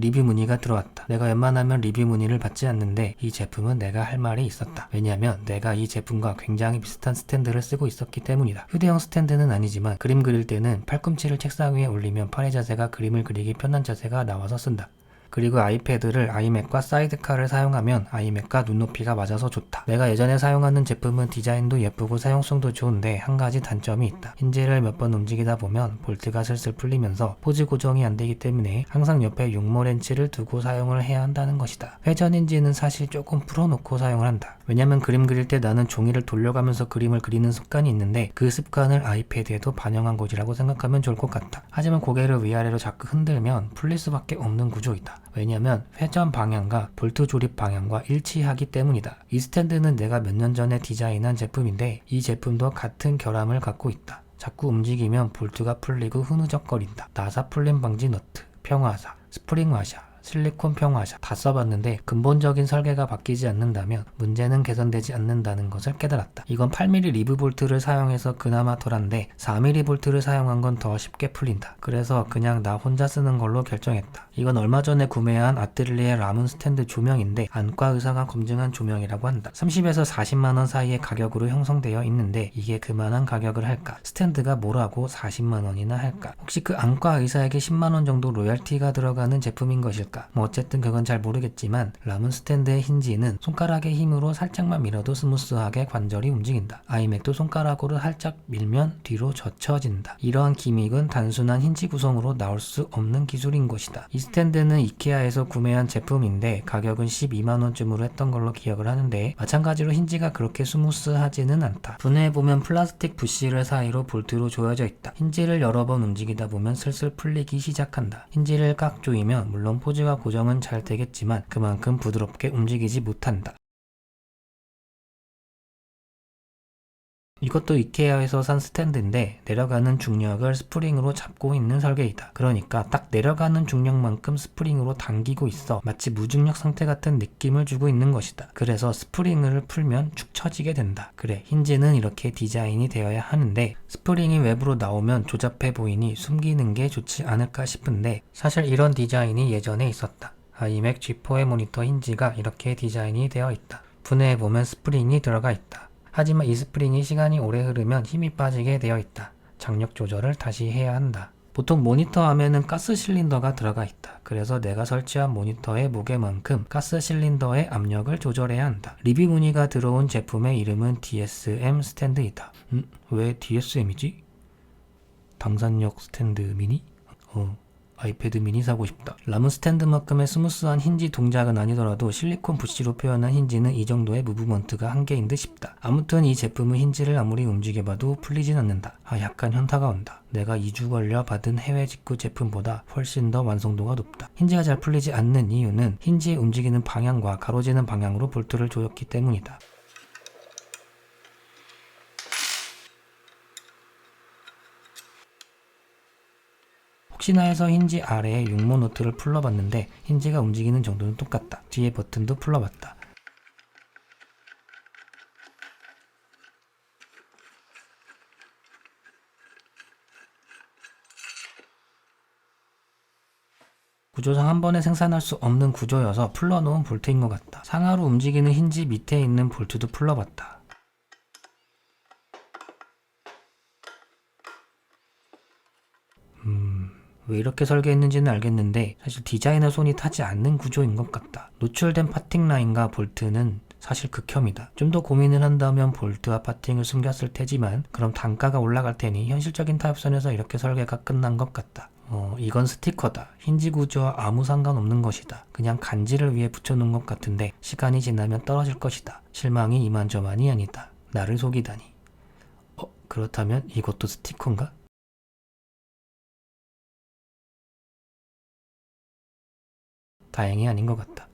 리뷰 문의가 들어왔다. 내가 웬만하면 리뷰 문의를 받지 않는데 이 제품은 내가 할 말이 있었다. 왜냐하면 내가 이 제품과 굉장히 비슷한 스탠드를 쓰고 있었기 때문이다. 휴대용 스탠드는 아니지만 그림 그릴 때는 팔꿈치를 책상 위에 올리면 팔의 자세가 그림을 그리기 편한 자세가 나와서 쓴다. 그리고 아이패드를 아이맥과 사이드카를 사용하면 아이맥과 눈높이가 맞아서 좋다. 내가 예전에 사용하는 제품은 디자인도 예쁘고 사용성도 좋은데 한 가지 단점이 있다. 힌지를 몇 번 움직이다 보면 볼트가 슬슬 풀리면서 포즈 고정이 안 되기 때문에 항상 옆에 육모 렌치를 두고 사용을 해야 한다는 것이다. 회전 힌지는 사실 조금 풀어놓고 사용을 한다. 왜냐면 그림 그릴 때 나는 종이를 돌려가면서 그림을 그리는 습관이 있는데 그 습관을 아이패드에도 반영한 것이라고 생각하면 좋을 것 같다. 하지만 고개를 위아래로 자꾸 흔들면 풀릴 수밖에 없는 구조이다. 왜냐면 회전 방향과 볼트 조립 방향과 일치하기 때문이다. 이 스탠드는 내가 몇 년 전에 디자인한 제품인데 이 제품도 같은 결함을 갖고 있다. 자꾸 움직이면 볼트가 풀리고 흐느적거린다. 나사 풀림 방지 너트, 평화사, 스프링 와샤, 실리콘 평화샤 다 써봤는데 근본적인 설계가 바뀌지 않는다면 문제는 개선되지 않는다는 것을 깨달았다. 이건 8mm 리브 볼트를 사용해서 그나마 덜한데 4mm 볼트를 사용한 건 더 쉽게 풀린다. 그래서 그냥 나 혼자 쓰는 걸로 결정했다. 이건 얼마 전에 구매한 아트릴리에 라문 스탠드 조명인데 안과 의사가 검증한 조명이라고 한다. 30에서 40만원 사이의 가격으로 형성되어 있는데 이게 그만한 가격을 할까? 스탠드가 뭐라고 40만원이나 할까? 혹시 그 안과 의사에게 10만원 정도 로열티가 들어가는 제품인 것일까? 뭐 어쨌든 그건 잘 모르겠지만 라문 스탠드의 힌지는 손가락의 힘으로 살짝만 밀어도 스무스하게 관절이 움직인다. 아이맥도 손가락으로 살짝 밀면 뒤로 젖혀진다. 이러한 기믹은 단순한 힌지 구성으로 나올 수 없는 기술인 것이다. 이 스탠드는 이케아에서 구매한 제품인데 가격은 12만원쯤으로 했던 걸로 기억을 하는데 마찬가지로 힌지가 그렇게 스무스하지는 않다. 분해해보면 플라스틱 부시를 사이로 볼트로 조여져 있다. 힌지를 여러 번 움직이다 보면 슬슬 풀리기 시작한다. 힌지를 깍 조이면 물론 포즈 가 고정은 잘 되겠지만 그만큼 부드럽게 움직이지 못한다. 이것도 이케아에서 산 스탠드인데 내려가는 중력을 스프링으로 잡고 있는 설계이다. 그러니까 딱 내려가는 중력만큼 스프링으로 당기고 있어 마치 무중력 상태 같은 느낌을 주고 있는 것이다. 그래서 스프링을 풀면 축 처지게 된다. 그래 힌지는 이렇게 디자인이 되어야 하는데 스프링이 외부로 나오면 조잡해 보이니 숨기는 게 좋지 않을까 싶은데 사실 이런 디자인이 예전에 있었다. 아이맥 G4의 모니터 힌지가 이렇게 디자인이 되어 있다. 분해해보면 스프링이 들어가 있다. 하지만 이 스프링이 시간이 오래 흐르면 힘이 빠지게 되어 있다. 장력 조절을 다시 해야 한다. 보통 모니터 화면은 가스 실린더가 들어가 있다. 그래서 내가 설치한 모니터의 무게만큼 가스 실린더의 압력을 조절해야 한다. 리뷰 문의가 들어온 제품의 이름은 DSM 스탠드이다. 음, 왜 DSM이지? 당산역 스탠드 미니? 어, 아이패드 미니 사고 싶다. 라문 스탠드만큼의 스무스한 힌지 동작은 아니더라도 실리콘 부시로 표현한 힌지는 이 정도의 무브먼트가 한계인 듯 싶다. 아무튼 이 제품은 힌지를 아무리 움직여봐도 풀리진 않는다. 아 약간 현타가 온다. 내가 2주 걸려 받은 해외 직구 제품보다 훨씬 더 완성도가 높다. 힌지가 잘 풀리지 않는 이유는 힌지의 움직이는 방향과 가로지는 방향으로 볼트를 조였기 때문이다. 혹시나 해서 힌지 아래에 육모 노트를 풀러봤는데 힌지가 움직이는 정도는 똑같다. 뒤에 버튼도 풀러봤다. 구조상 한 번에 생산할 수 없는 구조여서 풀러놓은 볼트인 것 같다. 상하로 움직이는 힌지 밑에 있는 볼트도 풀러봤다. 왜 이렇게 설계했는지는 알겠는데 사실 디자이너 손이 타지 않는 구조인 것 같다. 노출된 파팅 라인과 볼트는 사실 극혐이다. 좀 더 고민을 한다면 볼트와 파팅을 숨겼을 테지만 그럼 단가가 올라갈 테니 현실적인 타협선에서 이렇게 설계가 끝난 것 같다. 어, 이건 스티커다. 힌지 구조와 아무 상관없는 것이다. 그냥 간지를 위해 붙여놓은 것 같은데 시간이 지나면 떨어질 것이다. 실망이 이만저만이 아니다. 나를 속이다니. 어, 그렇다면 이것도 스티커인가? 다행히 아닌 것 같다.